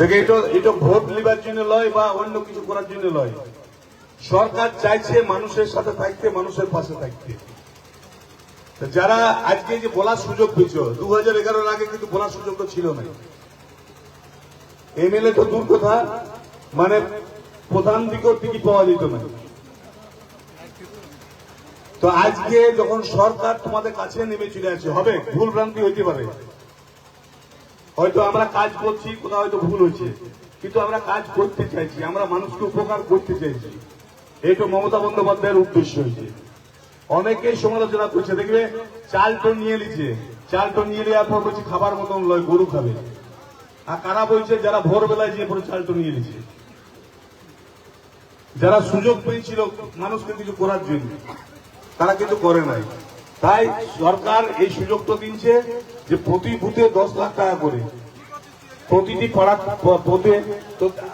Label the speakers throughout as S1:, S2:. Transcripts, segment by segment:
S1: দেখে এটা এটা ভোট লিবার জন্য লয় বা অন্য কিছু করার জন্য লয়। সরকার চাইছে মানুষের সাথে থাকতে, মানুষের পাশে থাকতে। যারা আজকে যে বলার সুযোগ পেয়েছ দু হাজার আগে কিন্তু বলার ছিল না। এমএলএ তো দূর কথা মানে প্রধান দিকের দিকে পাওয়া যেত না। তো আজকে যখন সরকার তোমাদের কাছে নেমে চলে আসে, হবে ভুল ভ্রান্তি হইতে পারে। হয়তো আমরা কাজ করছি, কোথাও হয়তো ভুল হচ্ছে কিন্তু আমরা কাজ করতে চাইছি, আমরা মানুষকে উপকার করতে চাইছি। এটা মমতা বন্দ্যোপাধ্যায়ের উদ্দেশ্য হয়েছে। অনেকেই সমালোচনা করছে, দেখবে চাল তো নিয়ে নিচ্ছে। চাল তো নিয়ে নেওয়ার পর বলছে খাবার মতন লয়, গরু খাবে। আর কারা বলছে, যারা ভোরবেলায় যে পরে চাল তো নিয়ে নিচ্ছে? যারা সুযোগ পেয়েছিল মানুষকে কিছু করার জন্য, তারা কিন্তু করে নাই। তাই সরকার এই সুযোগটা তো দিচ্ছে যে প্রতি বুথে দশ লাখ টাকা করে। প্রতিটি পাড়া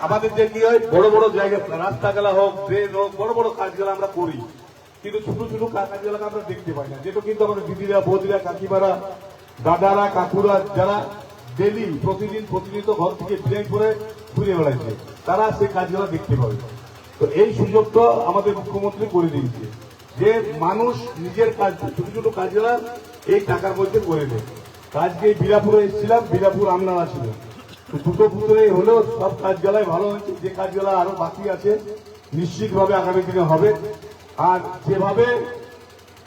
S1: আমাদের যে কি হয়, বড় বড় জায়গা রাস্তা গেলা হোক ট্রেন হোক, বড় বড় কাজগুলো আমরা করি। কিন্তু ছোট ছোট কাজগুলোকে আমরা দেখতে পাই না। যেটা কিন্তু আমাদের দিদিরা, বৌদিরা, কাকিমারা, দাদারা, কাকুরা যারা ডেলি প্রতিদিন প্রতিনিয়ত ঘর থেকে ট্রেন করে ঘুরে বেড়াচ্ছে তারা সেই কাজগুলো দেখতে পাবে। তো এই সুযোগটা আমাদের মুখ্যমন্ত্রী করে দিয়েছে যে মানুষ নিজের কাজ, ছোট ছোট কাজগুলা এই টাকার মধ্যে করে দেয়। আজকে বিলাপুরে এসেছিলাম বিলাপুর আমনারা ছিল তো দুটো পুকুরে হলেও সব কাজগুলাই ভালো হয়েছে। যে কাজগুলো আরও বাকি আছে, নিশ্চিতভাবে আগামী দিনে হবে। আর যেভাবে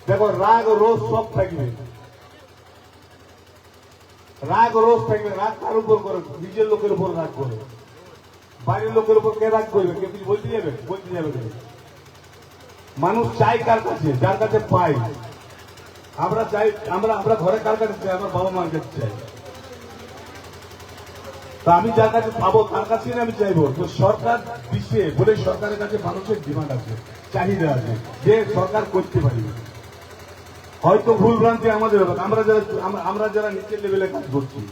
S1: দেখো, রাগ রোজ সব থাকবে। রাগ রোজ থাকবে। রাগ কার উপর করে? নিজের লোকের উপর রাগ করে। বাইরের লোকের উপর কে রাগ করবে? কেউ কিছু বলতে যাবে? বলতে যাবে মানুষ চাই কার কাছে? যার কাছে পাই আমরা চাই, আমরা আমরা ঘরে কার কাছে চাই? আমার বাবা মার কাছে চাই। তা আমি যার কাছে পাবো, তার কাছেই না আমি চাইব তো সরকার দিচ্ছে বলে সরকারের কাছে মানুষের ডিমান্ড আছে, চাহিদা আছে, যে সরকার করতে পারি। হয়তো ভুল ভ্রান্তি আমাদের হবে, আমরা যারা, আমরা- আমরা যারা নিচের লেভেলে কাজ করছি,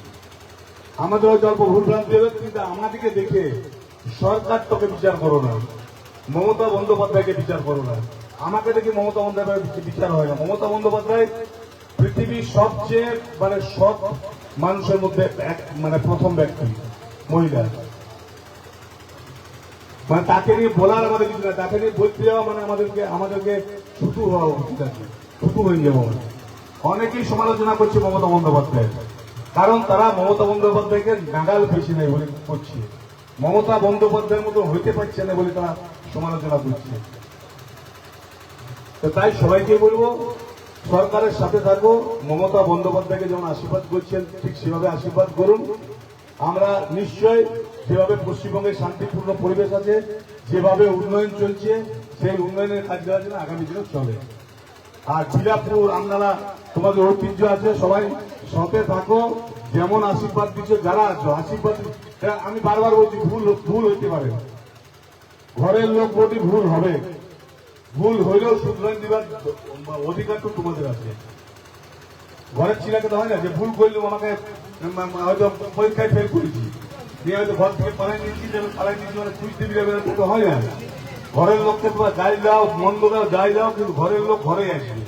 S1: আমাদের হয়তো অল্প ভুল ভ্রান্তি হবে, কিন্তু আমাদেরকে দেখে সরকার তোকে বিচার করো না, মমতা বন্দ্যোপাধ্যায়কে বিচার করো না। আমাকে দেখে মমতা বন্দ্যোপাধ্যায় বিচার হয় না। মমতা বন্দ্যোপাধ্যায় পৃথিবীর সবচেয়ে মানে সৎ মানুষের মধ্যে এক মানে প্রথম ব্যক্তি। মহিলা। মানে তাকে নিয়ে বলার আমাদের কিছু না তাকে নিয়ে বলতে যাওয়া মানে আমাদেরকে আমাদেরকে ছুটু হওয়া উচিত আছে ছুটু হয়ে যাব অনেকেই সমালোচনা করছে মমতা বন্দ্যোপাধ্যায়। কারণ তারা মমতা বন্দ্যোপাধ্যায়কে নাগাল পেয়েছে নাই বলে করছে। মমতা বন্দ্যোপাধ্যায়ের মতো হইতে পারছে না বলে তারা সমালোচনা করছে। তো তাই সবাইকে বলব, সরকারের সাথে থাকব। মমতা বন্দ্যোপাধ্যায়কে যেমন আশীর্বাদ করছেন, ঠিক সেভাবে আশীর্বাদ করুন। আমরা নিশ্চয় যেভাবে পশ্চিমবঙ্গে শান্তিপূর্ণ পরিবেশ আছে, যেভাবে উন্নয়ন চলছে, সেই উন্নয়নের কাজগুলো যেন আগামী দিনে চলে। আর জিরাপুর আপনারা তোমাদের ঐতিহ্য আছে, সবাই সতে থাকো। যেমন আশীর্বাদ দিচ্ছ, যারা আছো, আশীর্বাদ আমি বারবার বলছি, ভুল ভুল হইতে পারে। ঘরের লোক বলি ভুল হবে। ভুল হইলেও শুধরান দিবার অধিকার তো তোমাদের আছে। ঘরের ছেলেকে তো হয় না যে ভুল করলেও আমাকে হয়তো পরীক্ষায় ফেল করেছি। দিয়ে হয়তো ঘর থেকে পালাই যেন পালাই নিয়েছি মানে খুঁজতে দিলে তো হয় না। ঘরের লোককে তোমার গাই দাও, মন্দ দাও, যাই দাও, কিন্তু ঘরের লোক ঘরে আসবে।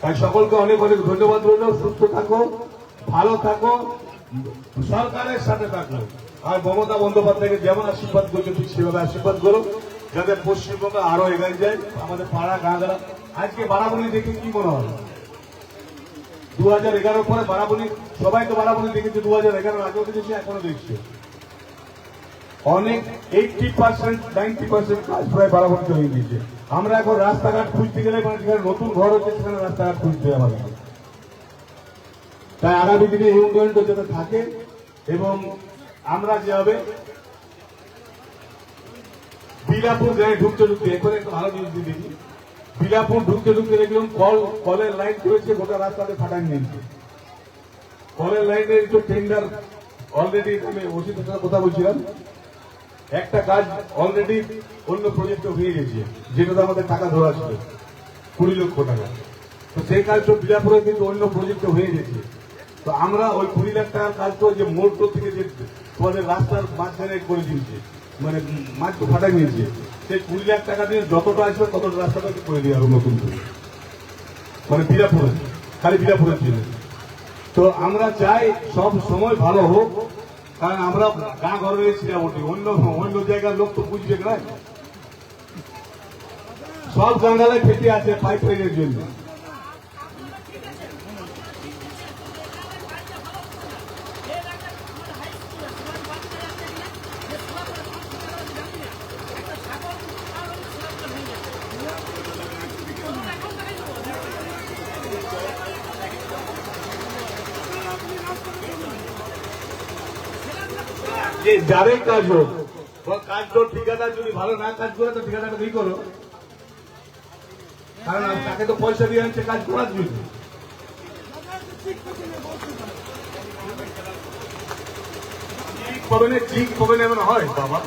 S1: তাই সকলকে অনেক অনেক ধন্যবাদ রইল, সুস্থ থাকো, ভালো থাকো, সরকারের সাথে থাকো। আর মমতা বন্দ্যোপাধ্যায়কে যেমন আশীর্বাদ করছ, ঠিক সেভাবে আশীর্বাদ করো, যাতে পশ্চিমবঙ্গ আরও এগিয়ে যায়। আমাদের পাড়া গাঁদরা আজকে বারাবণী দেখে কি মনে হয়। দু হাজার এগারোর পরে বারাবণী সবাই তো বারাবলি দেখেছে দু হাজার এগারোর আগেও দেখেছি, এখনও দেখছে। অনেক এইটটি পার্সেন্ট নাইনটি পার্সেন্ট কাজ প্রায় বারাবণীতে হয়ে গিয়েছে। আমরা এখন রাস্তাঘাট খুঁজতে গেলে মানে যেখানে নতুন ঘর হচ্ছে, সেখানে রাস্তাঘাট খুঁজতে হবে আমাদের। তাই আগামী দিনে এই উন্নয়নটা যাতে থাকে এবং আমরা যেভাবে বিলাপুর গায়ে ঢুকতে ঢুকতে এখানে একটা ভালো জিনিস দিয়ে বিলাপুর ঢুকতে ঢুকতে দেখলাম কল, কলের লাইন করেছে, গোটা রাস্তাতে ফাটাই নিয়েছে। কলের লাইনের যে টেন্ডার অলরেডি আমি সাথে কথা বলছিলাম। একটা কাজ অলরেডি অন্য প্রজেক্টে হয়ে গেছে, যেটাতে আমাদের টাকা ধরা ছিল, কুড়ি লক্ষ টাকা। তো সেই কাজটা বিলাপুরে কিন্তু অন্য প্রজেক্টে হয়ে গেছে। তো আমরা ওই কুড়ি লাখ টাকার কাজ তো যে মোড় থেকে যে তোমাদের রাস্তার মাঝখানে করে দিয়েছে মানে মাঠ তো ফাটাই নিয়েছে। সেই কুড়ি লাখ টাকা দিয়ে যতটা আসবে ততটা রাস্তাটাকে করে দিয়ে আরও নতুন করে। মানে বিরাপুরে, খালি বিরাপুরের জন্য তো আমরা চাই সব সময় ভালো হোক, কারণ আমরা গা ঘরে ছিলামটি অন্য অন্য জায়গার লোক তো বুঝবে না। সব জাঙ্গালে ফেটে আছে পাইপ লাইনের জন্য। যে যারে কাজ হোক কাজ তো ঠিকাদার যদি ভালো না কাজ করে তো ঠিকাদারটা কি করো। কারণ তাকে তো পয়সা দিয়ে আনছে কাজ করার জন্য। ঠিক পাবে না ঠিক পাবে না এমন হয় বাবা।